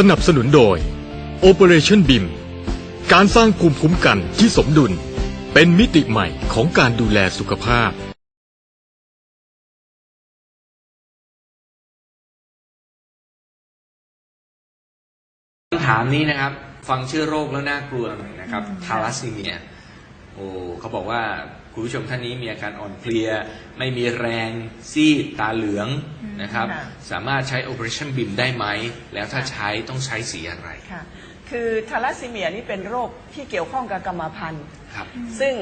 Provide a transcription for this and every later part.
สนับสนุนโดย Operation BIM การสร้างภูมิคุ้มกันที่สมดุล เป็นมิติใหม่ของการดูแลสุขภาพ คำถามนี้นะครับ ฟังชื่อโรคแล้วน่ากลัวหน่อยนะครับทาลัสซีเมีย โอ้เขาบอกว่าคุณผู้ชมท่านนี้มีอาการอ่อนเพลีย ไม่มีแรงซีดตาเหลืองนะครับค่ะสามารถใช้ Operation BIM ได้ไหม แล้วถ้าใช้ต้องใช้สีอะไรค่ะคือทาลัสซีเมียนี่เป็นโรคที่เกี่ยวข้องกับกรรมพันธุ์ครับ ซึ่ง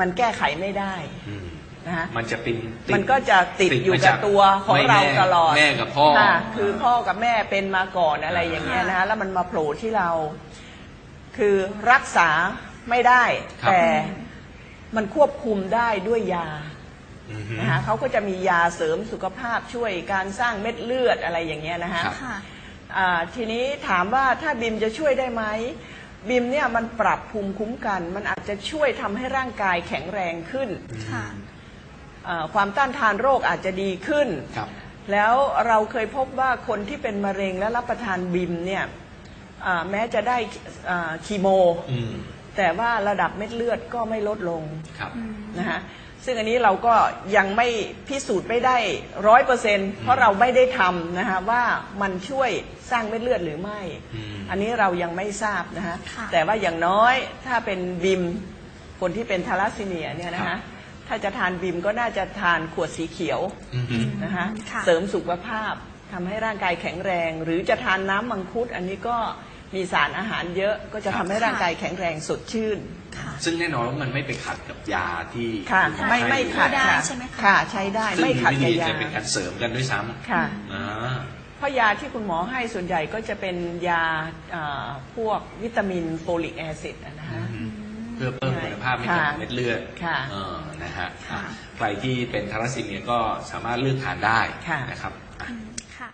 มันแก้ไขไม่ได้อืมนะฮะมันจะเป็นติดมันก็จะติดอยู่กับตัวของไม่เราแม่ตลอดแม่กับพ่อค่ะคือพ่อกับแม่เป็นมาก่อนอะไรอย่างเงี้ยนะฮะแล้วมันมาโผล่ที่เรา คือรักษา ไม่ได้ ครับ แต่มันควบคุมได้ด้วยยาอือฮึนะคะเขาก็จะมียาเสริมสุขภาพช่วยการสร้างเม็ดเลือดอะไรอย่างเงี้ยนะฮะครับ ค่ะ อ่าทีนี้ถามว่าถ้าบิมจะช่วยได้ไหมบิมเนี่ยมันปรับภูมิคุ้มกัน มันอาจจะช่วยทำให้ร่างกายแข็งแรงขึ้นค่ะ อ่าความต้านทานโรคอาจจะดีขึ้น ครับ แล้วเราเคยพบว่าคนที่เป็นมะเร็งและรับประทานบิมเนี่ยอ่าแม้จะได้อ่าคีโม อืม แต่ว่าระดับเม็ดเลือดก็ไม่ลดลงครับ นะฮะซึ่งอันนี้เราก็ยังไม่พิสูจน์ไม่ได้ร้อยเปอร์เซ็นเพราะเราไม่ได้ทำนะฮะว่ามันช่วยสร้างเม็ดเลือดหรือไม่ อืม อันนี้เรายังไม่ทราบนะฮะค่ะแต่ว่าอย่างน้อยถ้าเป็นบิมคนที่เป็นทาลัสซีเมียเนี่ยนะครัฮะบ ถ้าจะทานบิมก็น่าจะทานขวดสีเขียวอือฮึ นะฮะค่ะ เสริมสุขภาพทำให้ร่างกายแข็งแรง หรือจะทานน้ำมังคุดอันนี้ก็ มีสารอาหารเยอะก็จะทำให้ร่างกายแข็งแรงสดชื่น ค่ะ ซึ่งแน่นอนว่ามันไม่ไปขัดกับยาที่ค่ะ ณหอไม่ให้ไม่ขัดได้ค่ะ ใช่ไหมคะ ค่ะ ใช้ได้ซึ่งไม่มีขัดวิกับธียาจะเป็นการเสริมกันด้วยซ้ค่ะำอ่า เพราะยาที่คุณหมอให้ส่วนใหญ่ก็จะเป็นยาอ่าพวกวิตามินโฟลิกแอซิดนะฮะเพื่อเพิ่มคุณภาพให้กับค่ะเม็ดเลือดค่ะเออนะฮะค่ะใครที่เป็นทารัสซีเมียก็สามารถเลือกทานได้ค่ะ นะครับอะอืมค่ะ